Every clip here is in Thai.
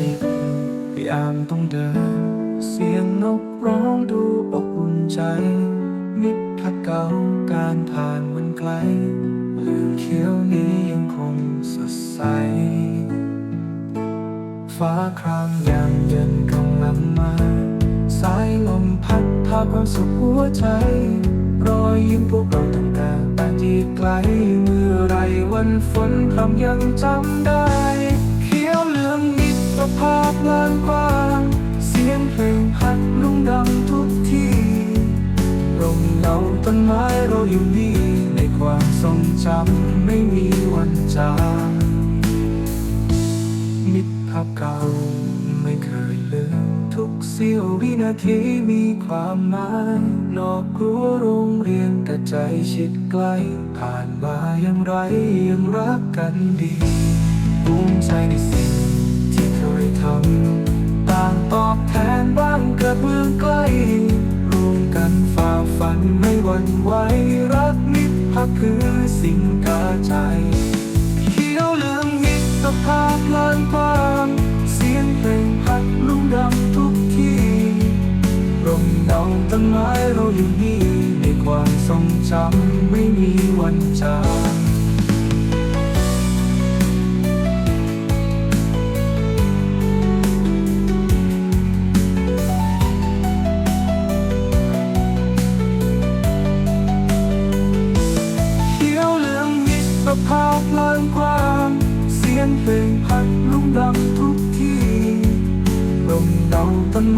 ยยามต้องเดิน เสียงนกร้องดูอบอุ่นใจ มิตรพักเก่าการผ่านวันไกลลืมเขียวนี้ยังคงสดใส ฟ้าครามยามเย็นกำลังมา สายลมพัดพาความสุขหัวใจ รอยยิ้มพวกเราตั้งแต่แต่ที่ไกล เมื่อไรวันฝนพรำยังจำได้ ภาพลานกว้าง เสียงเพลงพัดลุ่งดังทุกที่ร่มเงาต้นไม้เราอยู่นี่ในความทรงจำไม่มีวันจางมิตรภาพเก่าไม่เคยลืมทุกเสี้ยววินาทีมีความหมายนอกรั้วโรงเรียนแต่ใจชิดใกล้ผ่านมาอย่างไรยังรักกันดีภูมิใจในสิ่ง ยทำต่างตอบแทนบ้างเกิดเมืองใกล้ร่วมกันฝ่าฟันไม่หวั่นไหวรักมิตรภาพคือสิ่งกาใจเขียวเหลืองมิตรภาพลานกว้างเสียงเพลงพัดลุ่งดังทุกที่ร่มเงาต้นไม้เราอยู่นี่ในความทรงจำไม่มีวันจาง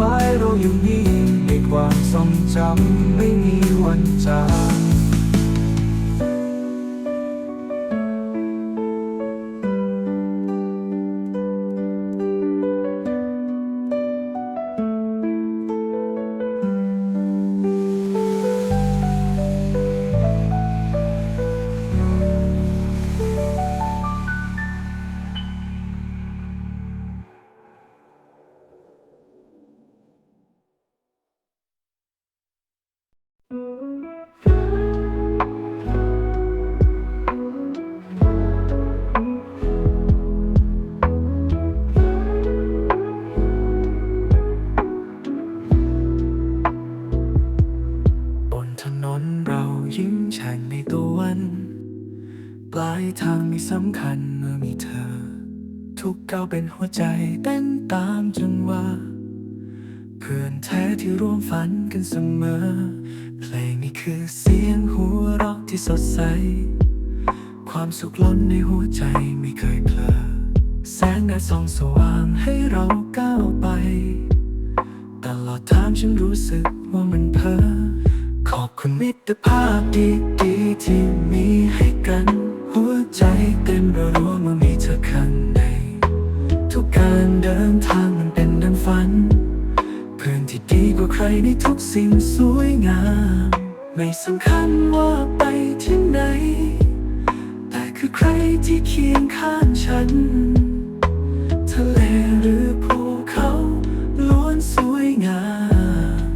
ไม้เราอยู่นี่ในความทรงจำไม่มีวันจาก บนถนนเรายิ้มแฉ่งในตัววัน ปลายทางไม่สำคัญเมื่อมีเธอ ทุกก้าวเป็นหัวใจเต้นตามจังหวะ พื่อนแท้ที่ร่วมฝันกันเสมอ เพลงนี้คือเสียงหัวเราะที่สดใส ความสุขล้นในหัวใจไม่เคยเพลอ แสงแดดส่องสว่างให้เราก้าวไป ตลอดทางฉันรู้สึกว่ามันเพ้อขอบคุณมิตรภาพดีๆที่มีให้กัน หัวใจเต็มระรัวเมื่อมีเธอข้างใน ทุกการเดินทางมันเป็นดังฝัน ใครในทุกสิ่งสวยงาม ไม่สำคัญว่าไปที่ไหน แต่คือใครที่เคียงข้างฉัน ทะเลหรือภูเขาล้วนสวยงาม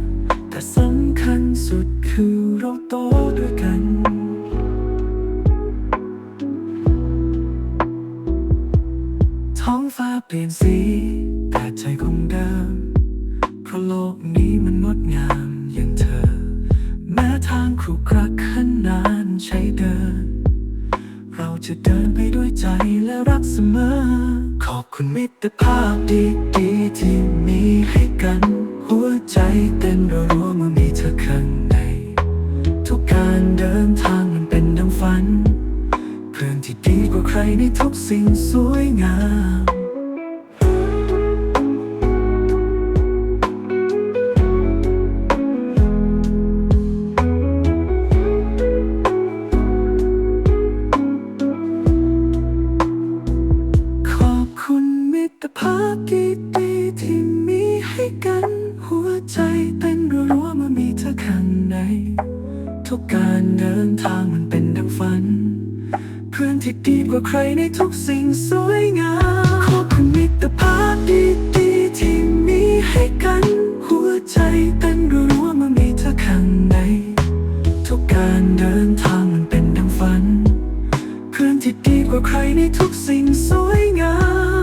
แต่สำคัญสุดคือเราโตด้วยกันท้องฟ้าเปลี่ยนสีแต่ใจคงเดิม ราะโลกนี้มันงดงามอย่างเธอ แม้ทางครุขระขนานใช้เดิน เราจะเดินไปด้วยใจและรักเสมอ ขอบคุณมิตรภาพดีๆที่มีให้กัน หัวใจเต้นรัวๆเมื่อมีเธอข้างใน ทุกการเดินทางมันเป็นดังฝัน เพื่อนที่ดีกว่าใครในทุกสิ่งสวยงาม ดีๆที่มีให้กัน หัวใจเต้นรัวๆเมื่อมีเธอข้างใน ทุกการเดินทางมันเป็นดังฝัน เพื่อนที่ดีกว่าใครในทุกสิ่งสวยงามขอบคุณมิตรภาพดีๆที่มีให้กัน หัวใจเต้นรัวๆเมื่อมีเธอข้างใน ทุกการเดินทางมันเป็นดังฝัน เพื่อนที่ดีกว่าใครในทุกสิ่งสวยงาม